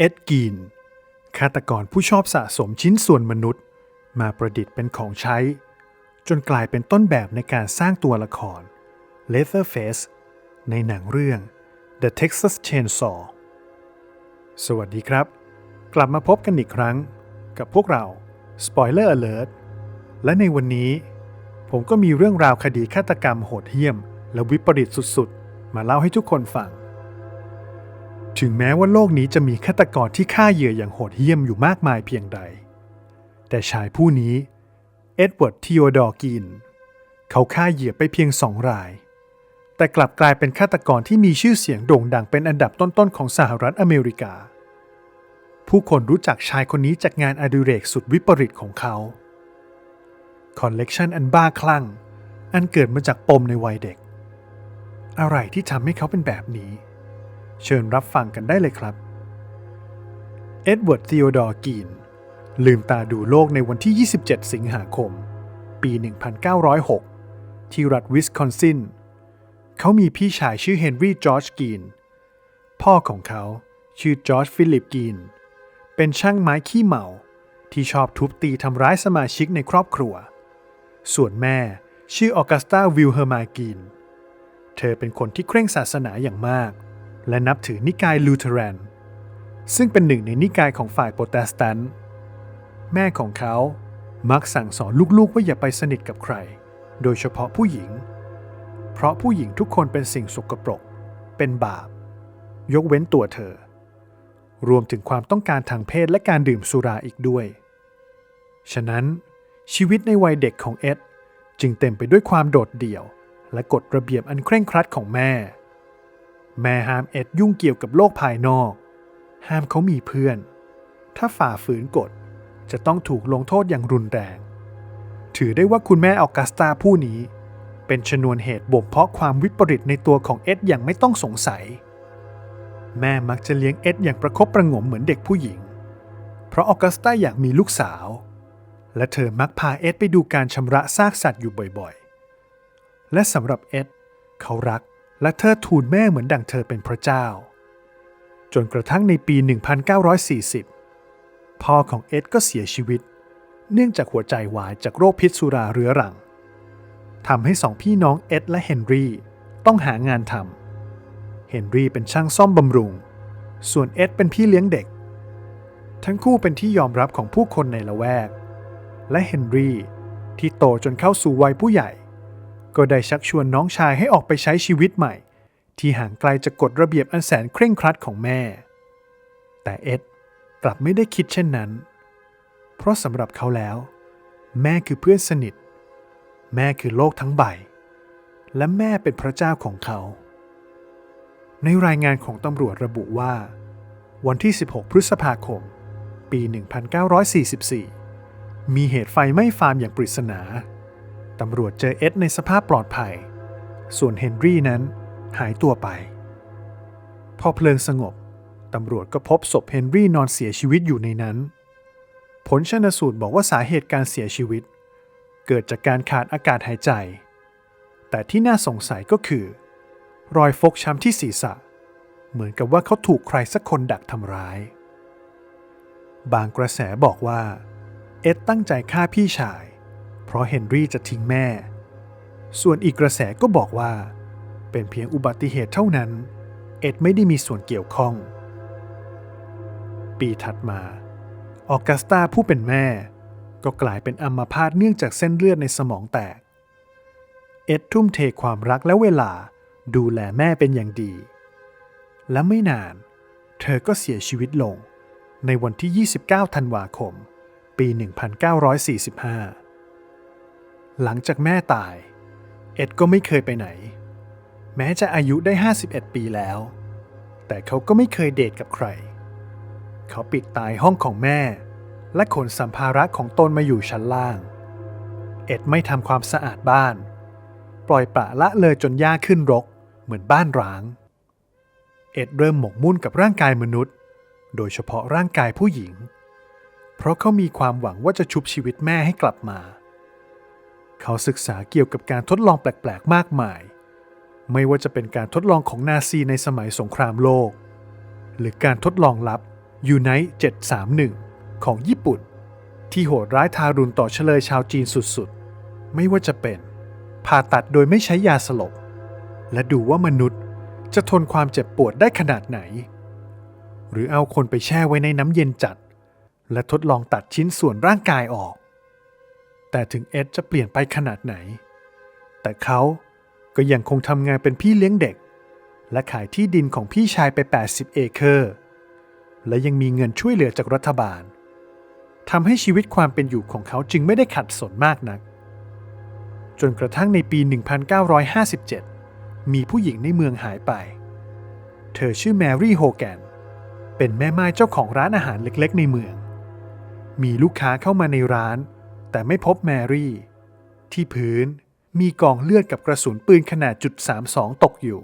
เอ็ดกีน ฆาตกรผู้ชอบสะสมชิ้นส่วนมนุษย์ มาประดิษฐ์เป็นของใช้ จนกลายเป็นต้นแบบในการสร้างตัวละคร Leatherface ในหนังเรื่อง The Texas Chainsaw สวัสดีครับ กลับมาพบกันอีกครั้งกับพวกเรา Spoiler Alert และในวันนี้ ผมก็มีเรื่องราวคดีฆาตกรรมโหดเหี้ยม และวิปริตสุดๆ มาเล่าให้ทุกคนฟัง ถึงแม้ว่าโลกนี้จะมีฆาตกรที่ฆ่าเหยื่ออย่างโหดเหี้ยมอยู่มากมายเพียงใด แต่ชายผู้นี้ เอ็ดเวิร์ดทีโอดอร์กิน เขาฆ่าเหยื่อไปเพียงสองราย แต่กลับกลายเป็นฆาตกรที่มีชื่อเสียงโด่งดังเป็นอันดับต้นๆของสหรัฐอเมริกา ผู้คนรู้จักชายคนนี้จากงานอดิเรกสุดวิปริตของเขา คอลเลกชันอันบ้าคลั่ง อันเกิดมาจากปมในวัยเด็ก อะไรที่ทำให้เขาเป็นแบบนี้ เชิญรับฟังกันได้เลยครับ เอ็ดเวิร์ดธีโอดอร์กีน ลืมตาดูโลกในวันที่ 27 สิงหาคม ปี 1906 ที่รัฐวิสคอนซิน เขามีพี่ชายชื่อเฮนรี่จอร์จกีน พ่อของเขาชื่อจอร์จฟิลิปกีน เป็นช่างไม้ขี้เมาที่ชอบทุบตีทำร้ายสมาชิกในครอบครัว ส่วนแม่ชื่อออกัสตาวิลเฮอร์มากีน เธอเป็นคนที่เคร่งศาสนาอย่างมาก และนับถือนิกายลูเทเรน ซึ่งเป็นหนึ่งในนิกายของฝ่ายโปรเตสแตนต์แม่ของเขามักสั่งสอนลูกๆว่าอย่าไปสนิทกับใคร โดยเฉพาะผู้หญิง เพราะผู้หญิงทุกคนเป็นสิ่งสกปรก เป็นบาป ยกเว้นตัวเธอ รวมถึงความต้องการทางเพศและการดื่มสุราอีกด้วย ฉะนั้นชีวิตในวัยเด็กของเอ็ดจึงเต็มไปด้วยความโดดเดี่ยว และกฎระเบียบอันเคร่งครัดของแม่ แม่ห้ามเอ็ดยุ่งเกี่ยวกับโลกภายนอก ห้ามเขามีเพื่อน ถ้าฝ่าฝืนกฎจะต้องถูกลงโทษอย่างรุนแรง ถือได้ว่าคุณแม่ออกัสตาผู้นี้ เป็นชนวนเหตุบ่มเพาะความวิปริตในตัวของเอ็ดอย่างไม่ต้องสงสัย แม่มักจะเลี้ยงเอ็ดอย่างประคบประงมเหมือนเด็กผู้หญิง เพราะออกัสตาอยากมีลูกสาว และเธอมักพาเอ็ดไปดูการชำระซากสัตว์อยู่บ่อยๆ และสำหรับเอ็ดเขารัก และเทิดทูนแม่เหมือนดั่งเธอเป็นพระเจ้า จนกระทั่งในปี 1940 พ่อของเอ็ดก็เสียชีวิต เนื่องจากหัวใจวายจากโรคพิษสุราเรื้อรังทำให้สองพี่น้องเอ็ดและเฮนรี่ต้องหางานทำเฮนรี่เป็นช่างซ่อมบำรุง ส่วนเอ็ดเป็นพี่เลี้ยงเด็ก ทั้งคู่เป็นที่ยอมรับของผู้คนในละแวก และเฮนรี่ที่โตจนเข้าสู่วัยผู้ใหญ่ ก็ได้ชักชวนน้องชายให้ออกไปใช้ชีวิตใหม่ ที่ห่างไกลจากกฎระเบียบอันแสนเคร่งครัดของแม่ แต่เอ็ดกลับไม่ได้คิดเช่นนั้น เพราะสำหรับเขาแล้ว แม่คือเพื่อนสนิท แม่คือโลกทั้งใบ และแม่เป็นพระเจ้าของเขา ในรายงานของตำรวจระบุว่า วันที่ 16 พฤษภาคม ปี 1944 มีเหตุไฟไหม้ฟาร์มอย่างปริศนา ตำรวจเจอเอ็ดในสภาพปลอดภัย ส่วนเฮนรี่นั้นหายตัวไป พอเพลิงสงบ ตำรวจก็พบศพเฮนรี่นอนเสียชีวิตอยู่ในนั้น ผลชนสูตรบอกว่าสาเหตุการเสียชีวิต เกิดจากการขาดอากาศหายใจ แต่ที่น่าสงสัยก็คือ รอยฟกช้ำที่ศีรษะ เหมือนกับว่าเขาถูกใครสักคนดักทำร้าย บางกระแสบอกว่า เอ็ดตั้งใจฆ่าพี่ชาย เพราะเฮนรี่จะทิ้งแม่ ส่วนอีกกระแสก็บอกว่า เป็นเพียงอุบัติเหตุเท่านั้น เอ็ดไม่ได้มีส่วนเกี่ยวข้อง ปีถัดมา ออกัสตาผู้เป็นแม่ ก็กลายเป็นอัมพาตเนื่องจากเส้นเลือดในสมองแตก เอ็ดทุ่มเทความรักและเวลาดูแลแม่เป็นอย่างดี และไม่นาน เธอก็เสียชีวิตลงในวันที่ 29 ธันวาคม ปี 1945 หลังจากแม่ตาย เอ็ดก็ไม่เคยไปไหน แม้จะอายุได้ 51 ปีแล้ว แต่เขาก็ไม่เคยเดทกับใคร เขาปิดตายห้องของแม่ และขนสัมภาระของตนมาอยู่ชั้นล่าง เอ็ดไม่ทำความสะอาดบ้าน ปล่อยปละละเลยจนหญ้าขึ้นรกเหมือนบ้านร้าง เอ็ดเริ่มหมกมุ่นกับร่างกายมนุษย์ โดยเฉพาะร่างกายผู้หญิง เพราะเขามีความหวังว่าจะชุบชีวิตแม่ให้กลับมา เขาศึกษาเกี่ยวกับการทดลองแปลก ๆ มากมาย ไม่ว่าจะเป็นการทดลองของนาซีในสมัยสงครามโลก หรือการทดลองลับ Unite 731 ของญี่ปุ่น ที่โหดร้ายทารุณต่อเฉลยชาวจีนสุดๆ ไม่ว่าจะเป็นผ่าตัดโดยไม่ใช้ยาสลบ และดูว่ามนุษย์จะทนความเจ็บปวดได้ขนาดไหน หรือเอาคนไปแช่ไว้ในน้ำเย็นจัด และทดลองตัดชิ้นส่วนร่างกายออก แต่ถึงเอ็ดจะเปลี่ยนไปขนาดไหน แต่เขาก็ยังคงทำงานเป็นพี่เลี้ยงเด็ก และขายที่ดินของพี่ชายไป 80 เอเคอร์ และยังมีเงินช่วยเหลือจากรัฐบาลทำให้ชีวิตความเป็นอยู่ของเขาจึงไม่ได้ขัดสนมากนัก จนกระทั่งในปี 1957 มีผู้หญิงในเมืองหายไป เธอชื่อแมรี่โฮแกน เป็นแม่ไม้เจ้าของร้านอาหารเล็กๆ ในเมือง มีลูกค้าเข้ามาในร้าน แต่ไม่พบแมรี่ ที่พื้นมีกองเลือดกับกระสุนปืนขนาดจุด32 ตกอยู่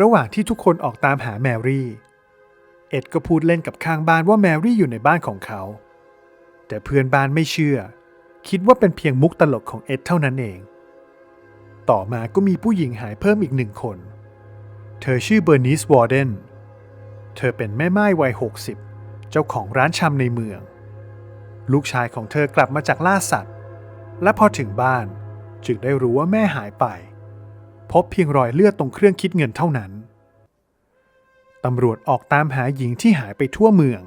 ระหว่างที่ทุกคนออกตามหาแมรี่ เอ็ดก็พูดเล่นกับข้างบ้านว่าแมรี่อยู่ในบ้านของเขา แต่เพื่อนบ้านไม่เชื่อ คิดว่าเป็นเพียงมุกตลกของเอ็ดเท่านั้นเอง ต่อมาก็มีผู้หญิงหายเพิ่มอีกหนึ่งคน เธอชื่อเบอร์นิสวอร์เดน เธอเป็นแม่ไม้วัย 60 เจ้าของร้านชำในเมือง ลูกชายของเธอกลับมาจากล่าสัตว์ และพอถึงบ้านจึงได้รู้ว่าแม่หายไป พบเพียงรอยเลือดตรงเครื่องคิดเงินเท่านั้น ตำรวจออกตามหาหญิงที่หายไปทั่วเมือง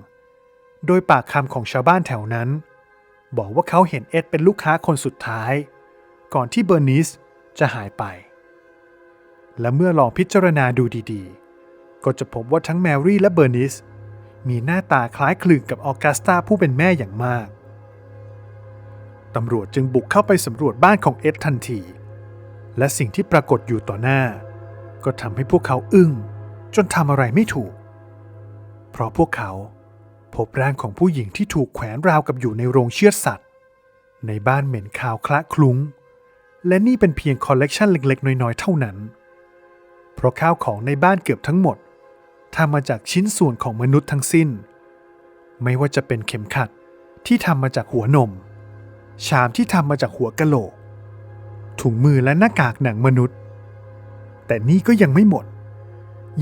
โดยปากคำของชาวบ้านแถวนั้น บอกว่าเขาเห็นเอ็ดเป็นลูกค้าคนสุดท้าย ก่อนที่เบอร์นิสจะหายไป และเมื่อลองพิจารณาดูดีๆ ก็จะพบว่าทั้งแมรี่และเบอร์นิส มีหน้าตาคล้ายคลึงกับออกัสตาผู้เป็นแม่อย่างมาก ตำรวจจึงบุกเข้าไปสำรวจบ้านของเอ็ดทันที และสิ่งที่ปรากฏอยู่ต่อหน้า ก็ทำให้พวกเขาอึ้ง จนทำอะไรไม่ถูก เพราะพวกเขาพบร่างของผู้หญิงที่ถูกแขวนราวกับอยู่ในโรงเชือดสัตว์ ในบ้านเหม็นคาวคละคลุ้ง และนี่เป็นเพียงคอลเลกชันเล็กๆ น้อยๆ เท่านั้น เพราะข้าวของในบ้านเกือบทั้งหมด ทำมาจากชิ้นส่วนของมนุษย์ทั้งสิ้น ไม่ว่าจะเป็นเข็มขัดที่ทำมาจากหัวนม ชามที่ทำมาจากหัวกะโหลก ถุงมือและหน้ากากหนังมนุษย์ แต่นี่ก็ยังไม่หมด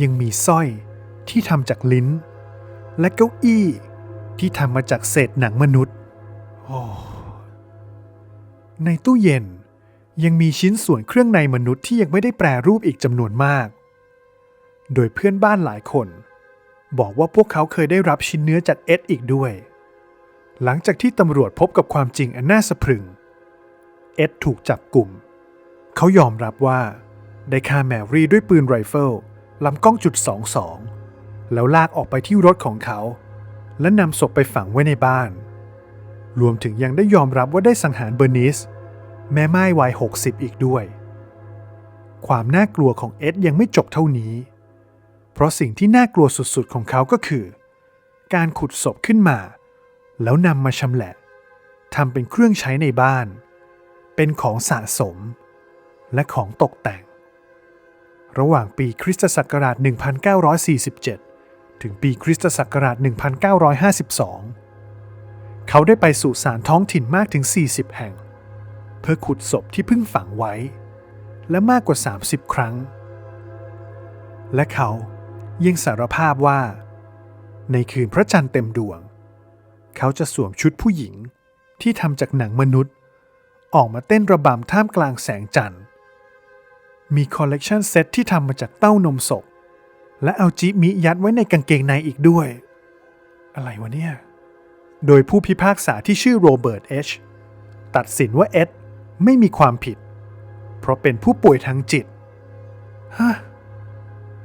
ยังมีสร้อยที่ทำจากลิ้น และเก้าอี้ที่ทำมาจากเศษหนังมนุษย์ โอ้ในตู้เย็นยังมีชิ้นส่วนเครื่องในมนุษย์ที่ยังไม่ได้แปรรูปอีกจำนวนมาก โดยเพื่อนบ้านหลายคน บอกว่าพวกเขาเคยได้รับชิ้นเนื้อจากเอ็ดอีกด้วย หลังจากที่ตำรวจพบกับความจริงอันน่าสะพรึง เอ็ดถูกจับกลุ่ม เขายอมรับว่า ได้ฆ่าแมรี่ด้วยปืนไรเฟิลลำกล้องจุด22แล้วลากออกไปที่รถของเขา และนำศพไปฝังไว้ในบ้าน รวมถึงยังได้ยอมรับว่าได้สังหารเบอร์นิส แม่ไม้วัย 60 อีกด้วย ความน่ากลัวของเอ็ดยังไม่จบเท่านี้ เพราะสิ่งที่น่ากลัวสุดๆของเขาก็คือ การขุดศพขึ้นมา แล้วนำมาชำแหละทำเป็นเครื่องใช้ในบ้าน เป็นของสะสม และของตกแต่ง ระหว่างปีคริสตศักราช 1947 ถึงปีคริสตศักราช 1952 เขาได้ไปสู่สารท้องถิ่นมากถึง 40 แห่ง เพื่อขุดศพที่เพิ่งฝังไว้ และมากกว่า 30 ครั้ง และเขา ยังสารภาพว่า ในคืนพระจันทร์เต็มดวง เขาจะสวมชุดผู้หญิงที่ทำจากหนังมนุษย์ ออกมาเต้นระบำท่ามกลางแสงจันทร์ มีคอลเลกชันเซ็ตที่ทำมาจากเต้านมศพและเอาจิมิยัดไว้ในกางเกงในอีกด้วย อะไรวะเนี่ย โดยผู้พิพากษาที่ชื่อโรเบิร์ตเอชตัดสินว่าเอ็ดไม่มีความผิด เพราะเป็นผู้ป่วยทางจิตฮะ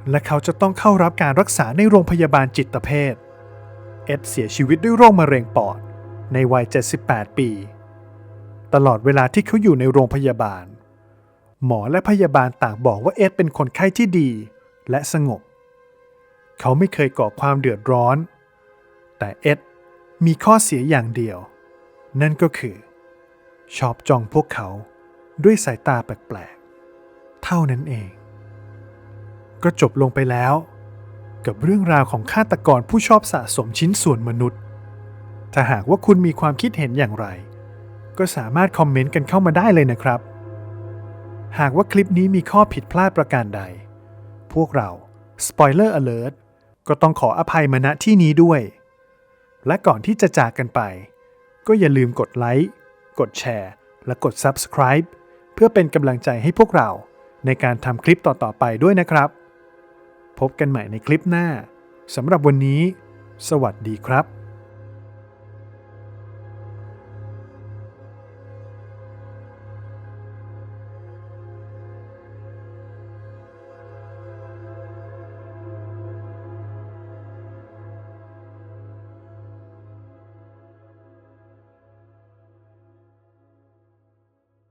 และเขาจะต้องเข้ารับการรักษาในโรงพยาบาลจิตเภท เอ็ดเสียชีวิตด้วยโรคมะเร็งปอด ในวัย 78 ปี ตลอดเวลาที่เขาอยู่ในโรงพยาบาล หมอและพยาบาลต่างบอกว่าเอ็ดเป็นคนไข้ที่ดีและสงบ เขาไม่เคยก่อความเดือดร้อน แต่เอ็ดมีข้อเสียอย่างเดียว นั่นก็คือ ชอบจ้องพวกเขาด้วยสายตาแปลกๆ เท่านั้นเอง ก็จบลงไปแล้ว กับเรื่องราวของฆาตกรผู้ชอบสะสมชิ้นส่วนมนุษย์ ถ้าหากว่าคุณมีความคิดเห็นอย่างไร ก็สามารถคอมเมนต์กันเข้ามาได้เลยนะครับ หากว่าคลิปนี้มีข้อผิดพลาดประการใด พวกเรา Spoiler Alert ก็ต้องขออภัยมาณที่นี้ด้วย และก่อนที่จะจากกันไป ก็อย่าลืมกดไลค์ กดแชร์ และกด Subscribe เพื่อเป็นกำลังใจให้พวกเราในการทำคลิปต่อ ๆ ไปด้วยนะครับ พบกันใหม่ในคลิปหน้าสำหรับวันนี้ สวัสดีครับ